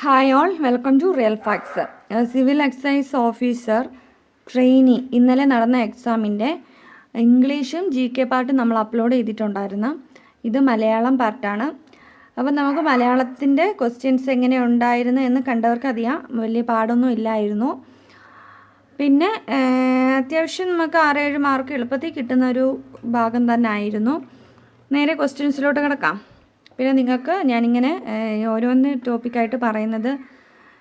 Hi all welcome to real facts civil excise officer trainee ഇന്നലെ നടന്ന എക്സാമിന്റെ ഇംഗ്ലീഷും ജി കെ പാർട്ടും നമ്മൾ അപ്ലോഡ് ചെയ്തിട്ടുണ്ടായിരുന്നു. ഇത് മലയാളം പാർട്ടാണ് അപ്പം നമുക്ക് മലയാളത്തിന്റെ ക്വസ്റ്റ്യൻസ് എങ്ങനെ ഉണ്ടായിരുന്നു എന്ന് കണ്ടവർക്ക് അറിയാം. വലിയ പാടൊന്നും ഇല്ലായിരുന്നു. പിന്നെ അത്യാവശ്യം നമുക്ക് ആറേഴ് മാർക്ക് എളുപ്പത്തിൽ കിട്ടുന്ന ഒരു ഭാഗം തന്നെ ആയിരുന്നു. നേരെ ക്വസ്റ്റ്യൻസിലോട്ട് കിടക്കാം. പിന്നെ നിങ്ങൾക്ക് ഞാനിങ്ങനെ ഓരോന്ന് ടോപ്പിക്കായിട്ട് പറയുന്നത്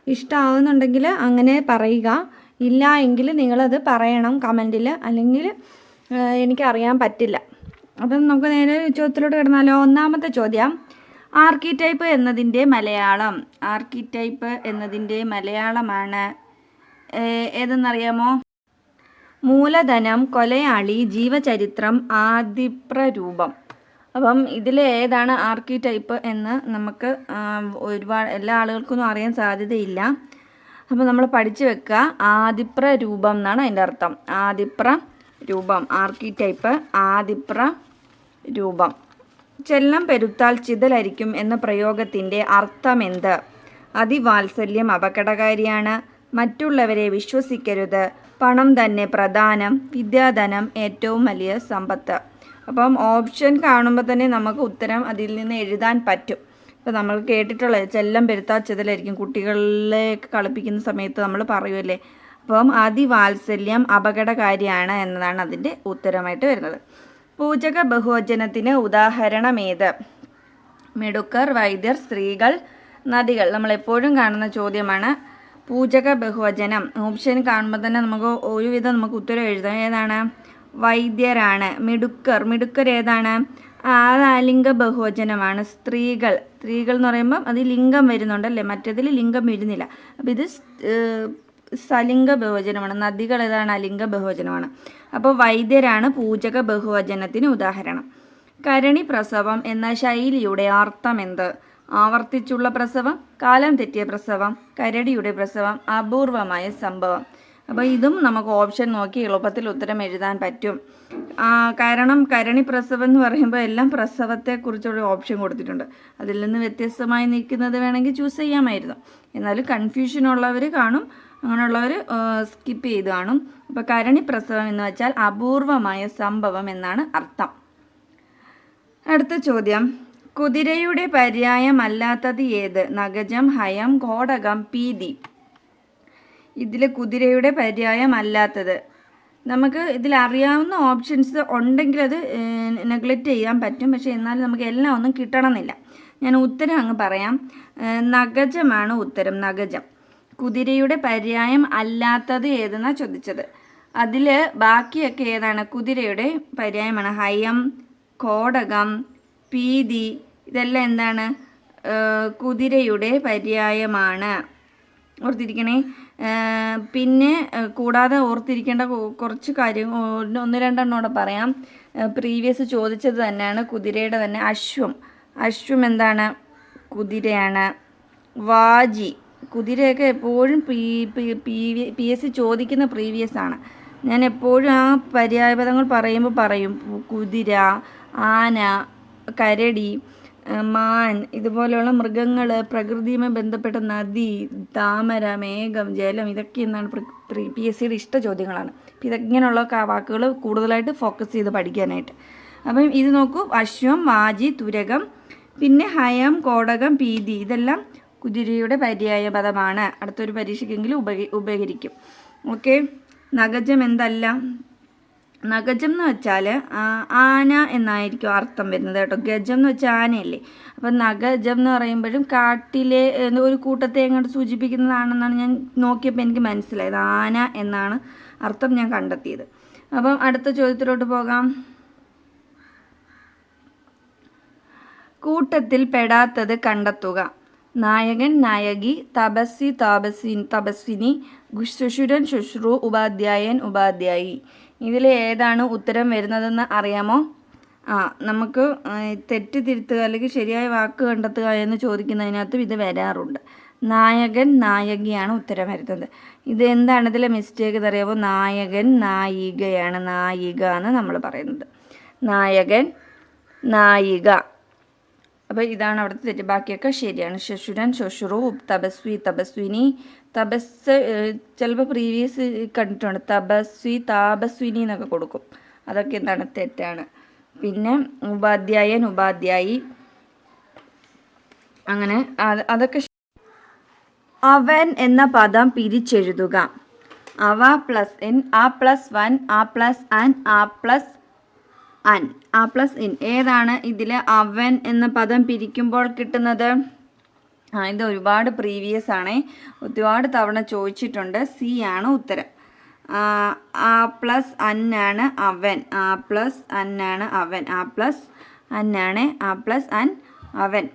ഇഷ്ടമാവുന്നുണ്ടെങ്കിൽ അങ്ങനെ പറയുക. ഇല്ല എങ്കിൽ നിങ്ങളത് പറയണം കമന്റിൽ അല്ലെങ്കിൽ എനിക്കറിയാൻ പറ്റില്ല. അപ്പം നമുക്ക് നേരെ ചോദ്യത്തിലോട്ട് കിടന്നാലോ? ഒന്നാമത്തെ ചോദ്യം. ആർക്കിടൈപ്പ് എന്നതിന്റെ മലയാളം. ആർക്കിടൈപ്പ് എന്നതിന്റെ മലയാളമാണ്. ഏതെന്നറിയാമോ? മൂലധനം കൊലയാളി ജീവചരിത്രം ആദിപ്രരൂപം. അപ്പം ഇതിൽ ഏതാണ് ആർക്കി ടൈപ്പ് എന്ന് നമുക്ക് ഒരുപാട് എല്ലാ ആളുകൾക്കൊന്നും അറിയാൻ സാധ്യതയില്ല. അപ്പോൾ നമ്മൾ പഠിച്ചു വെക്കുക ആദിപ്ര രൂപം എന്നാണ് അതിന്റെ അർത്ഥം. ആദിപ്ര രൂപം ആർക്കി ടൈപ്പ് ആദിപ്ര രൂപം. ചെല്ലം പെരുത്താൽ ചിതലരിക്കും എന്ന പ്രയോഗത്തിന്റെ അർത്ഥമെന്ത് അതിവാത്സല്യം അപകടകാരിയാണ്. മറ്റുള്ളവരെ വിശ്വസിക്കരുത്. പണം തന്നെ പ്രധാനം വിദ്യാധനം ഏറ്റവും വലിയ സമ്പത്ത്. അപ്പം ഓപ്ഷൻ കാണുമ്പോൾ തന്നെ നമുക്ക് ഉത്തരം അതിൽ നിന്ന് എഴുതാൻ പറ്റും. ഇപ്പം നമ്മൾ കേട്ടിട്ടുള്ള ചെല്ലം പെരുത്താ ചെതലായിരിക്കും കുട്ടികളെ കളിപ്പിക്കുന്ന സമയത്ത് നമ്മൾ പറയുമല്ലേ അപ്പം അതിവാത്സല്യം അപകടകാരിയാണ് എന്നതാണ് അതിന്റെ ഉത്തരമായിട്ട് വരുന്നത്. പൂജക ബഹുവചനത്തിന് ഉദാഹരണമേത്? മെടുക്കർ വൈദ്യർ സ്ത്രീകൾ നദികൾ. നമ്മൾ എപ്പോഴും കാണുന്ന ചോദ്യമാണ് പൂജക ബഹുവചനം. ഓപ്ഷൻ കാണുമ്പോൾ തന്നെ നമുക്ക് ഒരുവിധം നമുക്ക് ഉത്തരം എഴുതാം. ഏതാണ്? വൈദ്യരാണ്. മിടുക്കർ. മിടുക്കർ ഏതാണ്? ആലിംഗ ബഹുവചനമാണ് സ്ത്രീകൾ. സ്ത്രീകൾ എന്ന് പറയുമ്പം അത് ലിംഗം വരുന്നുണ്ടല്ലേ മറ്റേതിൽ ലിംഗം വരുന്നില്ല. അപ്പം ഇത് സലിംഗ ബഹുവചനമാണ് നദികൾ ഏതാണ്? അലിംഗ ബഹുവചനമാണ് അപ്പോൾ വൈദ്യരാണ് പൂജക ബഹുവചനത്തിന് ഉദാഹരണം. കരണി പ്രസവം എന്ന ശൈലിയുടെ അർത്ഥം എന്ത്? ആവർത്തിച്ചുള്ള പ്രസവം കാലം തെറ്റിയ പ്രസവം കരടിയുടെ പ്രസവം അപൂർവമായ സംഭവം. അപ്പോൾ ഇതും നമുക്ക് ഓപ്ഷൻ നോക്കി എളുപ്പത്തിൽ ഉത്തരം എഴുതാൻ പറ്റും. കാരണം കരണി പ്രസവം എന്ന് പറയുമ്പോൾ എല്ലാം പ്രസവത്തെക്കുറിച്ചുള്ള ഓപ്ഷൻ കൊടുത്തിട്ടുണ്ട്. അതിൽ നിന്ന് വ്യത്യസ്തമായി നിൽക്കുന്നത് വേണമെങ്കിൽ ചൂസ് ചെയ്യാമായിരുന്നു. എന്നാലും കൺഫ്യൂഷൻ ഉള്ളവർ കാണും അങ്ങനെയുള്ളവർ സ്കിപ്പ് ചെയ്ത് കാണും. അപ്പോൾ കരണി പ്രസവം എന്ന് വെച്ചാൽ അപൂർവമായ സംഭവം എന്നാണ് അർത്ഥം. അടുത്ത ചോദ്യം. കുതിരയുടെ പര്യായമല്ലാത്തത് ഏത്? നഗജം ഹയം ഘോടകം പീതി ഇതിൽ കുതിരയുടെ പര്യായമല്ലാത്തത്. നമുക്ക് ഇതിൽ അറിയാവുന്ന ഓപ്ഷൻസ് ഉണ്ടെങ്കിൽ അത് നെഗ്ലക്റ്റ് ചെയ്യാൻ പറ്റും. പക്ഷേ എന്നാലും നമുക്ക് എല്ലാം ഒന്നും കിട്ടണമെന്നില്ല. ഞാൻ ഉത്തരം അങ്ങ് പറയാം. നഗജമാണ് ഉത്തരം നഗജം. കുതിരയുടെ പര്യായം അല്ലാത്തത് ഏതെന്നാ ചോദിച്ചത്? അതിൽ ബാക്കിയൊക്കെ ഏതാണ്? കുതിരയുടെ പര്യായമാണ്. ഹയം കോടകം പീതി ഇതെല്ലാം എന്താണ്? കുതിരയുടെ പര്യായമാണ്. ഓർത്തിരിക്കണേ. പിന്നെ കൂടാതെ ഓർത്തിരിക്കേണ്ട കുറച്ച് കാര്യം ഒന്ന് രണ്ടെണ്ണം കൂടെ പറയാം പ്രീവിയസ് ചോദിച്ചത് തന്നെയാണ് കുതിരയുടെ തന്നെ അശ്വം. അശ്വം എന്താണ്? കുതിരയാണ്. വാജി. കുതിരയൊക്കെ എപ്പോഴും പി പി എസ് സി ചോദിക്കുന്ന പ്രീവിയസ് ആണ്. ഞാൻ എപ്പോഴും ആ പര്യായപദങ്ങൾ പറയുമ്പോൾ പറയും കുതിര ആന കരടി മാൻ ഇതുപോലെയുള്ള മൃഗങ്ങൾ പ്രകൃതിയുമായി ബന്ധപ്പെട്ട നദി താമര മേഘം ജലം ഇതൊക്കെ എന്താണ് പി എസ് സിയുടെ ഇഷ്ട ചോദ്യങ്ങളാണ്. അപ്പം ഇതങ്ങനെയുള്ള വാക്കുകൾ കൂടുതലായിട്ട് ഫോക്കസ് ചെയ്ത് പഠിക്കാനായിട്ട്. അപ്പം ഇത് നോക്കൂ. അശ്വം വാജി തുരകം പിന്നെ ഹയം കോടകം പീതി. ഇതെല്ലാം കുതിരയുടെ പര്യായ പദമാണ്. അടുത്തൊരു പരീക്ഷയ്ക്കെങ്കിലും ഉപ ഉപകരിക്കും. ഓക്കെ നഗജം എന്തല്ല? നഗജം എന്ന് വെച്ചാൽ ആന എന്നായിരിക്കും അർത്ഥം വരുന്നത് കേട്ടോ. ഗജം എന്ന് വെച്ചാൽ ആനയല്ലേ. അപ്പം നഗജം എന്ന് പറയുമ്പോഴും കാട്ടിലെ ഒരു കൂട്ടത്തെ എങ്ങോട്ട് സൂചിപ്പിക്കുന്നതാണെന്നാണ് ഞാൻ നോക്കിയപ്പോൾ എനിക്ക് മനസ്സിലായത്. ആന എന്നാണ് അർത്ഥം ഞാൻ കണ്ടെത്തിയത്. അപ്പം അടുത്ത ചോദ്യത്തിലോട്ട് പോകാം. കൂട്ടത്തിൽ പെടാത്തത് കണ്ടെത്തുക. നായകൻ നായകി തപസ്സി താപസി തപസ്വിനി ശുശുരൻ ശുശ്രു ഉപാധ്യായൻ ഉപാധ്യായി. ഇതിൽ ഏതാണ് ഉത്തരം വരുന്നതെന്ന് അറിയാമോ? ആ നമുക്ക് തെറ്റ് തിരുത്തുക അല്ലെങ്കിൽ ശരിയായ വാക്ക് കണ്ടെത്തുക എന്ന് ചോദിക്കുന്നതിനകത്തും ഇത് വരാറുണ്ട്. നായകൻ നായികയാണ് ഉത്തരം വരുന്നത്. ഇത് എന്താണ് ഇതിലെ മിസ്റ്റേക്ക് അറിയാമോ? നായകൻ നായികയാണ് നായിക എന്ന് നമ്മൾ പറയുന്നത്. നായകൻ നായിക. അപ്പോൾ ഇതാണ് അവിടുത്തെ തെറ്റ്. ബാക്കിയൊക്കെ ശരിയാണ്. ശശുരൻ ശശുറു തപസ്വി തപസ്വിനി. തപസ് ചിലപ്പോൾ പ്രീവിയസ് കണ്ടിട്ടുണ്ട്. തപസ്വി താപസ്വിനി എന്നൊക്കെ കൊടുക്കും. അതൊക്കെ എന്താണ്? തെറ്റാണ്. പിന്നെ ഉപാധ്യായൻ ഉപാധ്യായി. അങ്ങനെ അതൊക്കെ അവൻ എന്ന പദം പിരിച്ചെഴുതുക. അവ പ്ലസ് എൻ ആ പ്ലസ് വൺ ആ പ്ലസ് ആൻ ആ പ്ലസ് അൻ. ആ പ്ലസ് ഇൻ. ഏതാണ് ഇതിൽ അവൻ എന്ന പദം പിരിക്കുമ്പോൾ കിട്ടുന്നത്? ആ ഇത് ഒരുപാട് പ്രീവിയസ് ആണേ. ഒരുപാട് തവണ ചോദിച്ചിട്ടുണ്ട്. സി ആണ് ഉത്തരം. ആ, പ്ലസ് അന്നാണ് അവൻ. ആ പ്ലസ് അന്നാണ് അവൻ. ആ പ്ലസ് അന്നാണ് ആ പ്ലസ് അൻ അവൻ.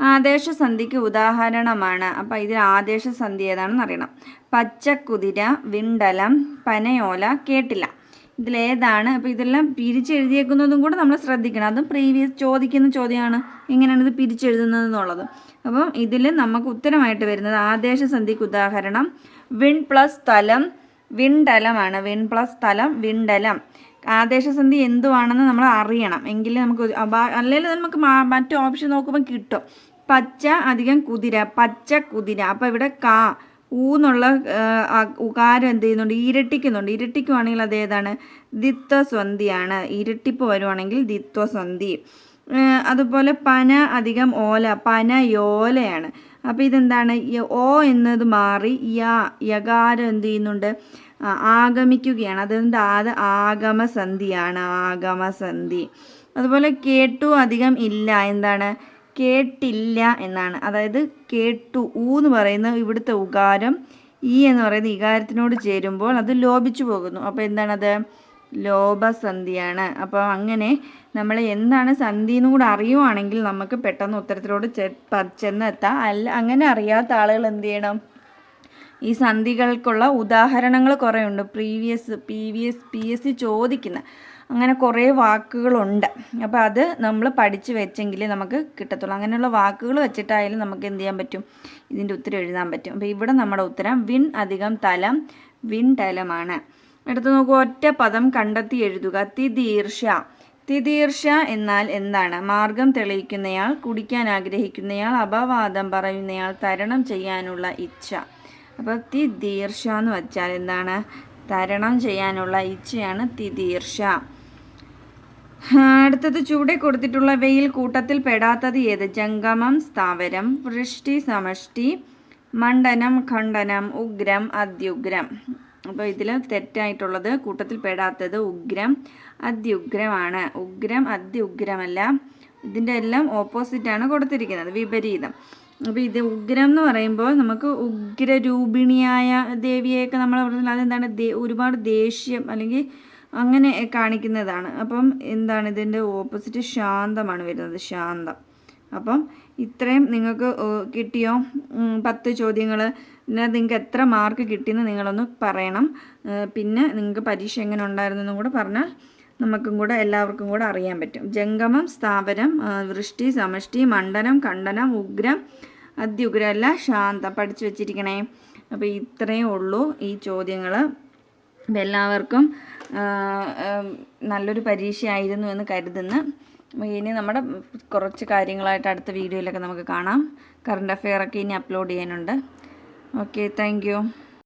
ആദേശസന്ധിക്ക് ഉദാഹരണമാണ്. അപ്പം ഇതിൽ ആദേശസന്ധി ഏതാണെന്ന് അറിയണം. പച്ചക്കുതിര വിണ്ടലം പനയോല കേട്ടില്ല ഇതിലേതാണ്. അപ്പോൾ ഇതെല്ലാം പിരിച്ചെഴുതിയേക്കുന്നതും കൂടെ നമ്മൾ ശ്രദ്ധിക്കണം. അതും പ്രീവിയസ് ചോദിക്കുന്ന ചോദ്യമാണ്. എങ്ങനെയാണ് ഇത് പിരിച്ചെഴുതുന്നത് എന്നുള്ളത് അപ്പം ഇതിൽ നമുക്ക് ഉത്തരമായിട്ട് വരുന്നത് ആദേശ ആദേശസന്ധിക്ക് ഉദാഹരണം. വിൺ പ്ലസ് സ്ഥലം വിണ്ടലമാണ് വിൺ പ്ലസ് തലം വിണ്ടലം ആദേശസന്ധി എന്തുവാണെന്ന് നമ്മൾ അറിയണം. എങ്കിൽ നമുക്ക് അല്ലെങ്കിൽ നമുക്ക് മറ്റു ഓപ്ഷൻ നോക്കുമ്പോൾ കിട്ടും. പച്ച അധികം കുതിര പച്ച കുതിര. അപ്പോൾ ഇവിടെ കാ ഊന്നുള്ള ഉകാരം എന്ത് ചെയ്യുന്നുണ്ട്? ഇരട്ടിക്കുന്നുണ്ട്. ഇരട്ടിക്കുവാണെങ്കിൽ അത് ഏതാണ്? ദിത്വസന്ധിയാണ്. ഇരട്ടിപ്പ് വരുവാണെങ്കിൽ ദിത്വസ്വന്തി അതുപോലെ പന അധികം ഓല പന യോലയാണ്. അപ്പോൾ ഇതെന്താണ്? ഓ എന്നത് മാറി യാ യകാരം എന്ത് ചെയ്യുന്നുണ്ട്? ആഗമിക്കുകയാണ്. അതുകൊണ്ട് അത് ആഗമസന്ധിയാണ്. ആഗമസന്ധി. അതുപോലെ കേട്ടു അധികം ഇല്ല. എന്താണ്? കേട്ടില്ല എന്നാണ്. അതായത് കേട്ടു ഊ എന്ന് പറയുന്ന ഇവിടുത്തെ ഉകാരം ഈ എന്ന് പറയുന്ന ഇകാരത്തിനോട് ചേരുമ്പോൾ അത് ലോപിച്ചു പോകുന്നു. അപ്പോൾ എന്താണത്? ലോപസന്ധിയാണ്. അപ്പോൾ അങ്ങനെ നമ്മൾ എന്താണ് സന്ധി എന്നും കൂടെ അറിയുവാണെങ്കിൽ നമുക്ക് പെട്ടെന്ന് ഉത്തരത്തിലോട് ചെന്നെത്താം. അല്ല അങ്ങനെ അറിയാത്ത ആളുകൾ എന്ത് ചെയ്യണം? ഈ സന്ധികൾക്കുള്ള ഉദാഹരണങ്ങൾ കുറേ ഉണ്ട് previous P V S P S C ചോദിക്കുന്ന അങ്ങനെ കുറേ വാക്കുകളുണ്ട്. അപ്പോൾ അത് നമ്മൾ പഠിച്ചു വെച്ചെങ്കിൽ നമുക്ക് കിട്ടത്തുള്ളൂ. അങ്ങനെയുള്ള വാക്കുകൾ വെച്ചിട്ടായാലും നമുക്ക് എന്ത് ചെയ്യാൻ പറ്റും? ഇതിന്റെ ഉത്തരം എഴുതാൻ പറ്റും. അപ്പോൾ ഇവിടെ നമ്മുടെ ഉത്തരം വിൺ അധികം തലം വിൺ തലമാണ്. എടുത്തു നോക്കൂ ഒറ്റ പദം കണ്ടെത്തി എഴുതുക. തിദീർഷ തിദീർഷ എന്നാൽ എന്താണ്? മാർഗം തെളിയിക്കുന്നയാൾ കുടിക്കാൻ ആഗ്രഹിക്കുന്നയാൾ അപവാദം പറയുന്നയാൾ തരണം ചെയ്യാനുള്ള ഇച്ഛ. അപ്പോൾ തിദീർഷ എന്ന് വച്ചാൽ എന്താണ്? തരണം ചെയ്യാനുള്ള ഇച്ഛയാണ് തിദീർഷ അടുത്തത് ചുവടെ കൊടുത്തിട്ടുള്ളവയിൽ കൂട്ടത്തിൽ പെടാത്തത് ഏത്? ജംഗമം സ്ഥാവരം വൃഷ്ടി സമഷ്ടി മണ്ഡനം ഖണ്ഡനം ഉഗ്രം അത്യുഗ്രം അപ്പോൾ ഇതിൽ തെറ്റായിട്ടുള്ളത് കൂട്ടത്തിൽ പെടാത്തത് ഉഗ്രം അത്യുഗ്രമാണ് ഉഗ്രം അത്യുഗ്രമല്ല ഇതിന്റെ എല്ലാം ഓപ്പോസിറ്റാണ് കൊടുത്തിരിക്കുന്നത് വിപരീതം. അപ്പോൾ ഇത് ഉഗ്രം എന്ന് പറയുമ്പോൾ നമുക്ക് ഉഗ്രരൂപിണിയായ ദേവിയെയൊക്കെ നമ്മൾ പറഞ്ഞാൽ അതെന്താണ്? ഒരുപാട് ദേഷ്യം അല്ലെങ്കിൽ അങ്ങനെ കാണിക്കുന്നതാണ്. അപ്പം എന്താണ് ഇതിന്റെ ഓപ്പോസിറ്റ് ശാന്തമാണ് വരുന്നത് ശാന്തം. അപ്പം ഇത്രയും നിങ്ങൾക്ക് കിട്ടിയോ? പത്ത് ചോദ്യങ്ങൾ നിങ്ങൾക്ക് എത്ര മാർക്ക് കിട്ടിയെന്ന് നിങ്ങളൊന്ന് പറയണം. പിന്നെ നിങ്ങൾക്ക് പരീക്ഷ എങ്ങനെ ഉണ്ടായിരുന്നു എന്നും കൂടെ പറഞ്ഞാൽ നമുക്കും കൂടെ എല്ലാവർക്കും കൂടെ അറിയാൻ പറ്റും. ജംഗമം സ്ഥാപനം വൃഷ്ടി സമഷ്ടി മണ്ഡനം കണ്ടനം ഉഗ്രം അത്യുഗ്രം അല്ല ശാന്തം. പഠിച്ചു വെച്ചിരിക്കണേ. അപ്പോൾ ഇത്രയേ ഉള്ളൂ ഈ ചോദ്യങ്ങൾ എല്ലാവർക്കും നല്ലൊരു പരീക്ഷയായിരുന്നു എന്ന് കരുതുന്നു. ഇനി നമ്മുടെ കുറച്ച് കാര്യങ്ങളായിട്ട് അടുത്ത വീഡിയോയിലൊക്കെ നമുക്ക് കാണാം. കറണ്ട് അഫെയറൊക്കെ ഇനി അപ്ലോഡ് ചെയ്യാനുണ്ട്. Okay thank